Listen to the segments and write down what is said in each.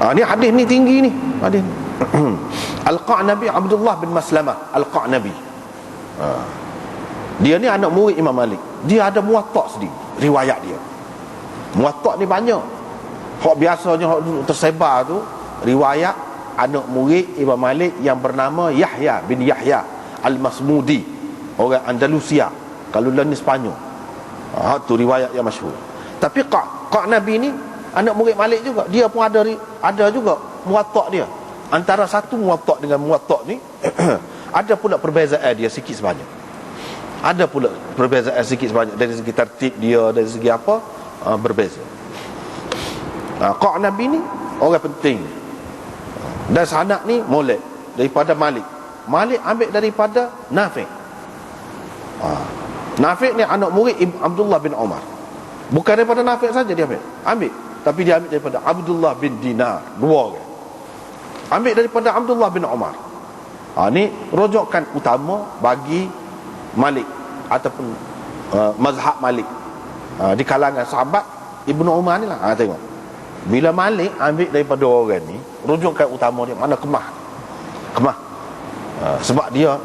ha, ni hadis ni tinggi ni. Hadis ni. Al-Qa'nabi Abdullah bin Maslamah. Al-Qa'nabi ha. dia ni anak murid Imam Malik. Dia ada muatak sendiri. Riwayat dia. Muatak ni banyak. Hak biasanya hak tersebar tu riwayat anak murid Imam Malik yang bernama Yahya bin Yahya Al-Masmudi. Orang Andalusia. Kalau lain ni Spanyol ha, tu riwayat yang masyhur. Tapi Qa' Qa' Nabi ni anak murid Malik juga. Dia pun ada ada juga muatak dia. Antara satu muatak dengan muatak ni ada pula perbezaan dia sikit sebanyak. Ada pula perbezaan sikit sebanyak. Dari segi tertib dia dari segi apa uh, berbeza. Qa' Nabi ni orang penting. Dan sanak ni molek daripada Malik. Malik ambil daripada Nafiq. Uh, Nafiq ni anak murid Ibn Abdullah bin Umar bukan daripada Nafiq saja dia ambil. Ambil tapi dia ambil daripada Abdullah bin Dinar. Dua orang. Ambil daripada Abdullah bin Umar ha, ni rujukan utama bagi Malik ataupun uh, mazhab Malik. Uh, di kalangan sahabat Ibnu Umar ni lah. Ha, tengok. Bila Malik ambil daripada orang ni rujukan utama dia mana kemah? Kemah. Uh, sebab dia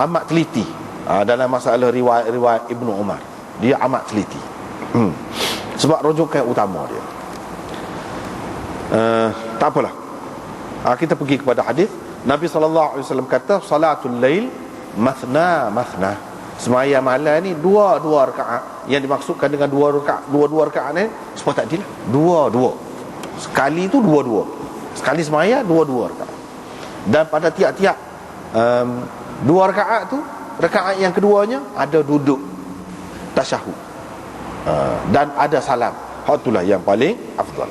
amat teliti uh, dalam masalah riwayat-riwayat Ibnu Umar. Dia amat teliti. Hmm. sebab rujukan utama dia uh, tak apalah. Uh, kita pergi kepada hadis. Nabi SAW kata salatul lail mathna mathna. Semaya malam ni dua dua rakaat. Yang dimaksudkan dengan dua rakaat dua dua rakaat ni supaya tak adil dua dua. Sekali tu dua dua. Sekali semaya dua dua rakaat. Dan pada tiap-tiap um, dua rakaat tu rakaat yang keduanya ada duduk tasyahud. Uh, dan ada salam. Hak itulah yang paling afdal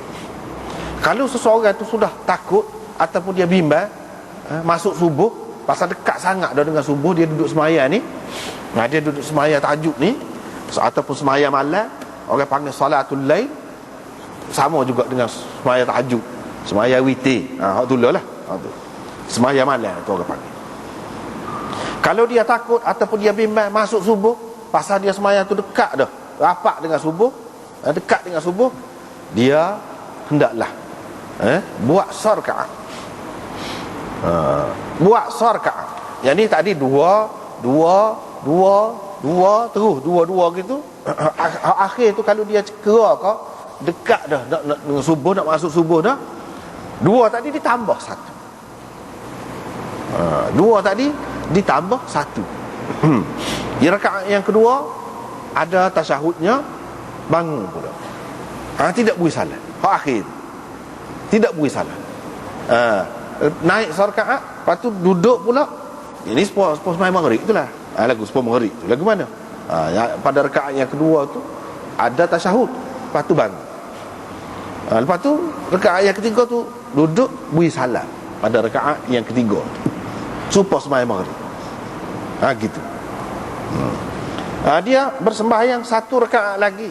kalau seseorang tu sudah takut ataupun dia bimbang uh, masuk subuh pasal dekat sangat dah dengan subuh dia duduk semaya ni nah, dia duduk semaya tajuk ni ataupun semaya malam orang panggil salatul lail sama juga dengan semaya tahajud semaya witir. Ha hak tu lah ha tu. Semaya malam tu orang panggil. Kalau dia takut ataupun dia bimbang masuk subuh pasal dia semaya tu dekat dah rapat dengan subuh ha, dekat dengan subuh dia hendaklah eh? Buat sarkaat ha, buat sarkaat yang ni tadi dua dua dua dua terus dua dua gitu. Akhir tu kalau dia kera kau dekat dah nak, nak, nak subuh nak masuk subuh dah dua tadi ditambah satu. Ha, dua tadi ditambah satu. Di rakaat yang kedua ada tasyahudnya bangun pula. Ha, tidak boleh salah hak akhir tidak boleh salah ha, naik sarkaat lepas tu duduk pula. Ini sepuluh sepuluh semai maghrib itulah ha, lagu sepuluh maghrib tu. Lagu mana? Ha, ya, pada rakaat yang kedua tu ada tasyahud. Lepas tu bangun. Ha, Lepas tu Rekaat yang ketiga tu Duduk beri salam Pada rekaat yang ketiga Supaya semayang maghrib. Ha, gitu. Hmm. ha, Dia bersembahyang Satu rekaat lagi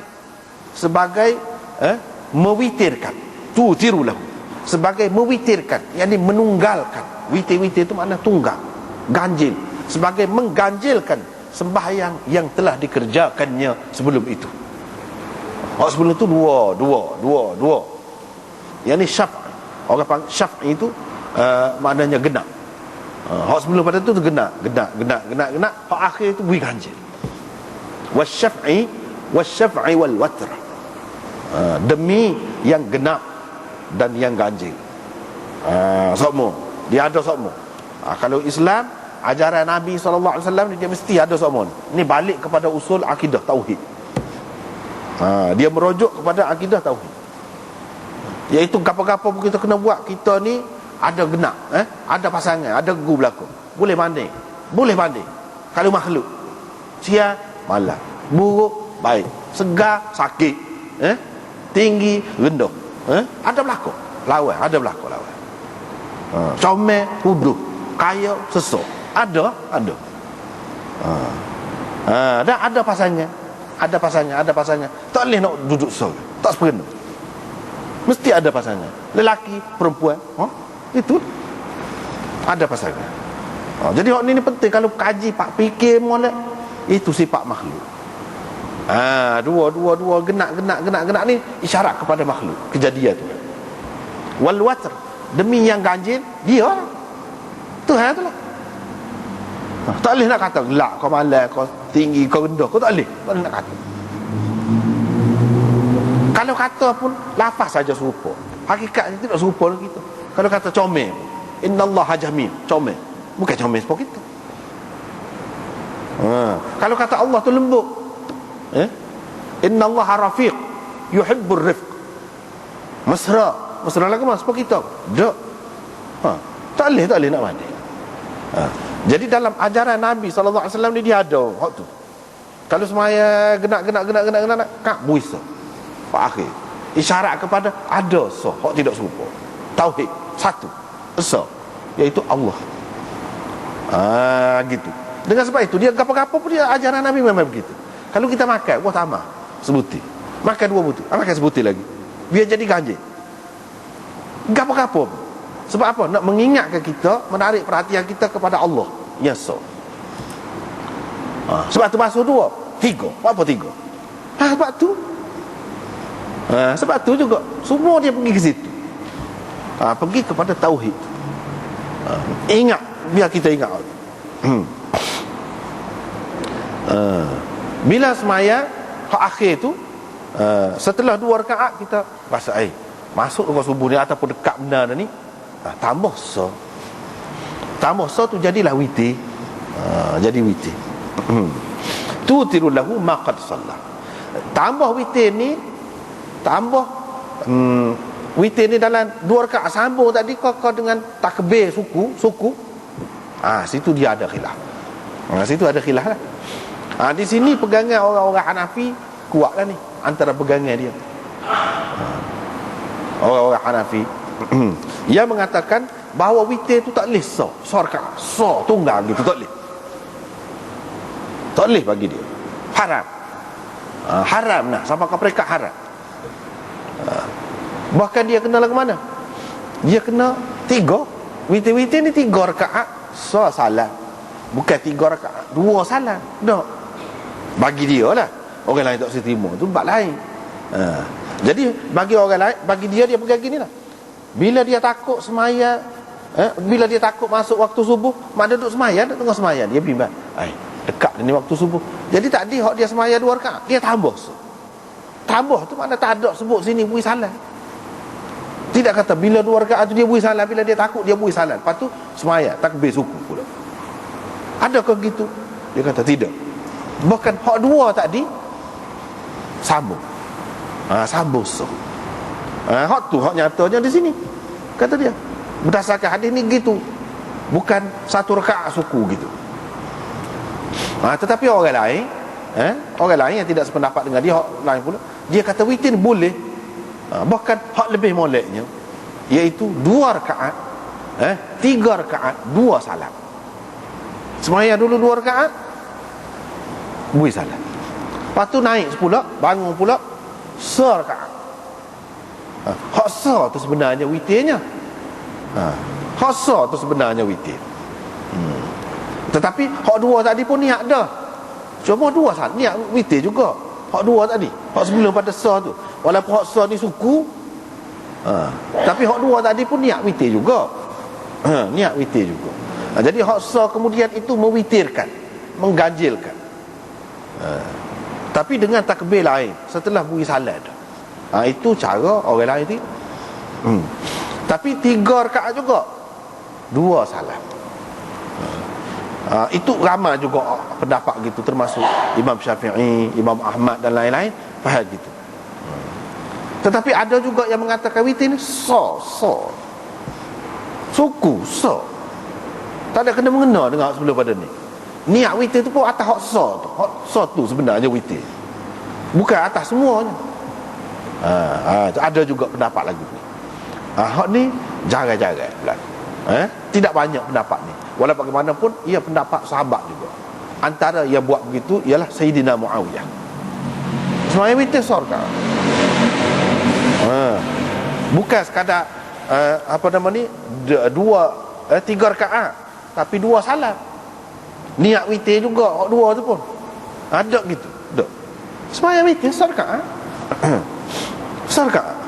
Sebagai eh, Mewitirkan. Tu tirulah Sebagai mewitirkan Yang ini menunggalkan Witir-witir itu makna tunggal Ganjil Sebagai mengganjilkan Sembahyang yang telah dikerjakannya Sebelum itu Oh sebelum tu dua, dua, dua, dua. Yang ni syaf. Orang panggil syaf itu uh, maknanya genap. Uh, hak sebelum pada tu tu genap, genap, genap, genap, genap. Hak akhir itu bui ganjil. Wasyaf'i wasyaf'i wal watr. Uh, demi yang genap dan yang ganjil. Uh, semua. Dia ada semua. Uh, kalau Islam ajaran Nabi SAW dia mesti ada semua. Ini balik kepada usul akidah tauhid ha, dia merujuk kepada akidah tauhid iaitu kapal-kapal pun kita kena buat kita ni ada genak eh? ada pasangan ada gu berlaku boleh banding boleh banding kalau makhluk siang malam buruk baik segar sakit eh? tinggi rendah eh? ada berlaku lawan ada berlaku lawan ha. comel huduh kaya sesuatu ada ada. Ha. Ha, dan ada pasangan ada pasangan ada pasangan tak boleh nak duduk sol. Tak sepenuh. Mesti ada pasangan lelaki perempuan. Ha? itu. Ada pasangan ha, jadi hak ni, ni penting. Kalau kaji pak fikir molek itu sifat makhluk ha, dua dua dua genak genak genak genak ni isyarat kepada makhluk kejadian tu. Wal watr demi yang ganjil dia lah. Tuhan tu lah. Ha, tak boleh nak kata gelak kau malas kau tinggi kau rendah. Kau tak boleh. Tak boleh nak kata. Kalau kata pun lafaz saja serupa. Hakikatnya tidak serupa dengan kita. Kalau kata comel inna Allah hajamil comel. Bukan comel seperti kita ha. kalau kata Allah tu lembut eh? inna Allah rafiq. Yuhibbur rifq. Mesra. Mesra lagi mas seperti kita tak ha. tak boleh tak boleh nak mandi ha. jadi dalam ajaran Nabi SAW ni dia ada waktu kalau semaya genak genak genak genak genak kak buisa Pak akhir. Isyarat kepada ada so hak tidak serupa. Tauhid. Satu. Esa iaitu Allah. Ah gitu. Dengan sebab itu dia apa-apa pun dia ajaran Nabi memang begitu kalau kita makan buah tamah sebutir makan dua butir. Ah, makan sebutir lagi. Biar jadi ganjil. Gapo-gapo. Sebab apa? Nak mengingatkan kita menarik perhatian kita kepada Allah. Ya so ah, sebab tu masuk dua. Tiga. Apa tiga? Ah, sebab tu. Ha, sebab tu juga. Semua dia pergi ke situ. Ha, pergi kepada tauhid. Ha, ingat. Biar kita ingat. Hmm. ha, bila semaya hak akhir tu ha, setelah dua rakaat kita rasa air masuk ke subuh ni ataupun dekat benda ni. Ha, tambah so. Tambah so tu jadilah witi ha, jadi witi tu tirullahu maqad sallah. Tambah witir ni tambah hmm, witir ni dalam dua rakaat sambung tadi kau, dengan takbir suku suku ah ha, situ dia ada khilaf. Ha, situ ada khilaf lah ha, di sini pegangan orang-orang Hanafi kuat lah ni antara pegangan dia ha, orang-orang Hanafi dia mengatakan bahawa witir tu tak boleh so so so tunggal gitu tak boleh tak boleh bagi dia haram ha, haram nak sampai ke peringkat haram Bahkan dia kena lagu mana? Dia kena tiga. Witir-witir ni tiga rakaat. So salah. Bukan tiga rakaat. Dua salah. Tak. Bagi dia lah. Orang lain tak terima. Itu bak lain. Ha. Jadi bagi orang lain, bagi dia dia pergi gini lah. Bila dia takut semaya, eh, bila dia takut masuk waktu subuh, mak duduk semaya, dia tengah semaya. Dia bimbang. Ay, dekat ni waktu subuh. Jadi tak di dia semaya dua rakaat. Dia tambah. Tambah tu mana tak ada sebut sini bui salah. Tidak kata bila dua rakaat tu dia bui salat Bila dia takut dia bui salat Lepas tu semaya takbir suku pula Adakah gitu? Dia kata tidak Bahkan hak dua tadi Sambung. Ha, Sambung so. Ha, Hak tu hak nyatanya di sini Kata dia. Berdasarkan hadis ni gitu. Bukan satu rakaat suku gitu. Ha, Tetapi orang lain eh, Orang lain yang tidak sependapat dengan dia Hak lain pula Dia kata witin boleh. Ha, bahkan hak lebih moleknya iaitu dua rakaat eh tiga rakaat dua salam. Semaya dulu dua rakaat bui salam lepas tu naik pula bangun pula ser rakaat ha, hak ser tu sebenarnya witirnya ha, hak ser tu sebenarnya witir hmm. tetapi hak dua tadi pun niat dah cuma dua saat niat witir juga hak dua tadi hak sebelum pada ser tu Walaupun hak sah ni suku ha. Tapi hak dua tadi pun niat witir juga ha. Niat witir juga ha. Jadi hak sah kemudian itu mewitirkan Mengganjilkan ha. Tapi dengan takbir lain Setelah bui salat ha. Itu cara orang lain itu hmm. Tapi tiga rakaat juga Dua salat Ha, itu ramai juga pendapat gitu termasuk Imam Syafi'i, Imam Ahmad dan lain-lain faham gitu. Tetapi ada juga yang mengatakan witir ni so, so. Suku, so. Tak ada kena mengena dengan sebelum pada ni. Niat witir tu pun atas hak so tu. Hak so tu sebenarnya witir. Bukan atas semuanya. Ha, ha, ada juga pendapat lagi ni. Ha, hak ni jaga-jaga. Eh? Tidak banyak pendapat ni. Walaupun bagaimanapun, ia pendapat sahabat juga. Antara yang buat begitu ialah Sayyidina Muawiyah. Semuanya witir sorka ha. bukan sekadar uh, apa nama ni dua uh, tiga rakaat tapi dua salat niat witir juga dua tu pun. Ada gitu ada semaya witir sarkaat sarkaat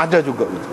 ada juga gitu